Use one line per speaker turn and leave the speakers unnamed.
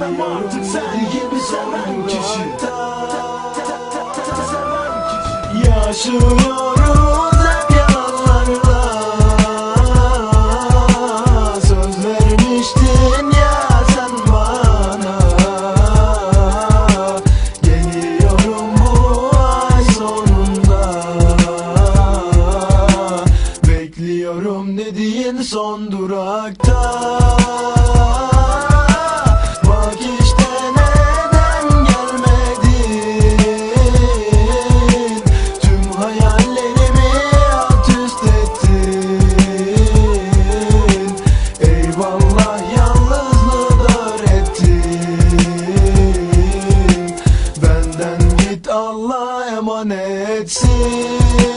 Sevemem artık sen gibi seven kişi
Yaşıyoruz hep yalanlarla Söz vermiştin ya sen bana. Geliyorum bu ay sonunda. Bekliyorum dediğin son durakta Allah emanetsin